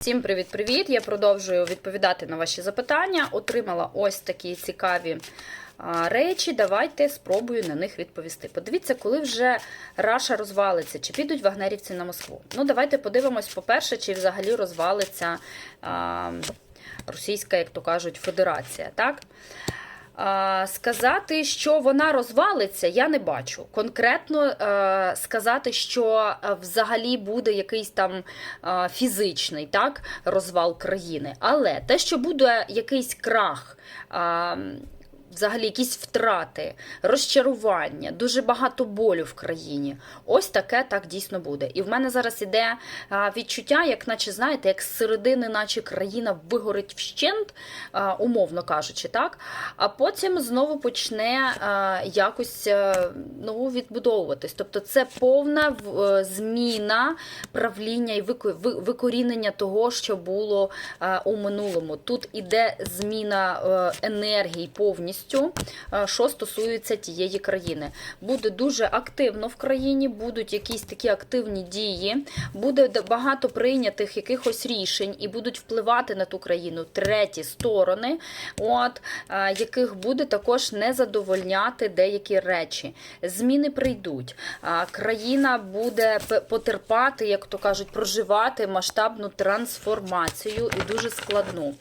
Всім привіт-привіт! Я продовжую відповідати на ваші запитання. Отримала ось такі цікаві речі. Давайте спробую на них відповісти. Подивіться, коли вже Раша розвалиться, чи підуть вагнерівці на Москву. Ну, давайте подивимось, по-перше, чи взагалі розвалиться а, Російська, як то кажуть, Федерація. Так? А, Сказати, що вона розвалиться, я не бачу. Конкретно е, сказати, що е, взагалі буде якийсь там е, фізичний так, розвал країни. Але те, що буде якийсь крах. Е, Взагалі, якісь втрати, розчарування, дуже багато болю в країні. Ось таке так дійсно буде. І в мене зараз іде відчуття, як наче знаєте, як з середини, наче країна вигорить вщент, умовно кажучи, так. А потім знову почне якось ну, відбудовуватись. Тобто, це повна е, зміна правління і вико- викорінення того, що було у минулому. Тут іде зміна е, енергії повністю, е, що стосується тієї країни. Буде дуже активно в країні, будуть якісь такі активні дії, буде багато прийнятих якихось рішень і будуть впливати на ту країну треті сторони, от, е, яких буде також не задовольняти деякі речі. Зміни прийдуть. Країна буде потерпати, як то кажуть, проживати масштабну трансформацію і дуже складну.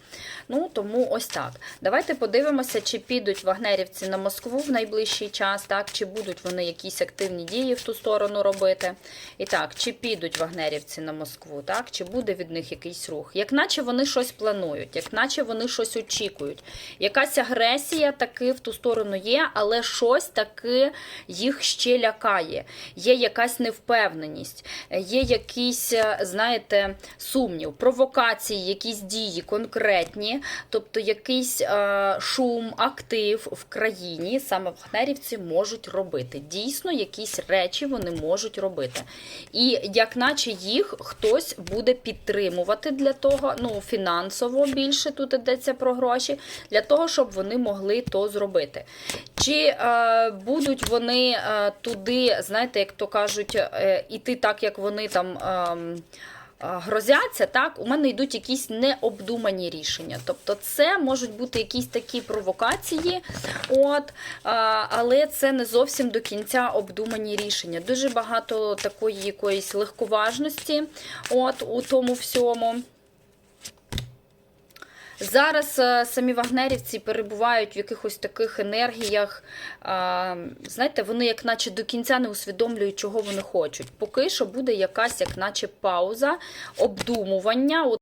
Ну тому ось так. Давайте подивимося, чи підуть вагнерівці на Москву в найближчий час, так чи будуть вони якісь активні дії в ту сторону робити. І так, чи підуть вагнерівці на Москву, так чи буде від них якийсь рух? Як наче вони щось планують, як наче вони щось очікують. Якась агресія таки в ту сторону є, але щось таки їх ще лякає. Є якась невпевненість, є якийсь, е, знаєте, сумнів, провокації, якісь дії конкретні, тобто якийсь е, шум, актив в країні саме вагнерівці можуть робити. Дійсно, якісь речі вони можуть робити. І як наче їх хтось буде підтримувати для того, ну фінансово більше тут йдеться про гроші, для того, щоб вони могли то зробити. Чи е, будуть вони е, туди, знаєте, як то кажуть, е, іти так, як вони там. е, Грозяться, так, у мене йдуть якісь необдумані рішення. Тобто, це можуть бути якісь такі провокації, от, але це не зовсім до кінця обдумані рішення. Дуже багато такої якоїсь легковажності от, у тому всьому. Зараз е, самі вагнерівці перебувають в якихось таких енергіях. Знаєте, вони як наче до кінця не усвідомлюють, чого вони хочуть. Поки що буде якась, як наче пауза, обдумування.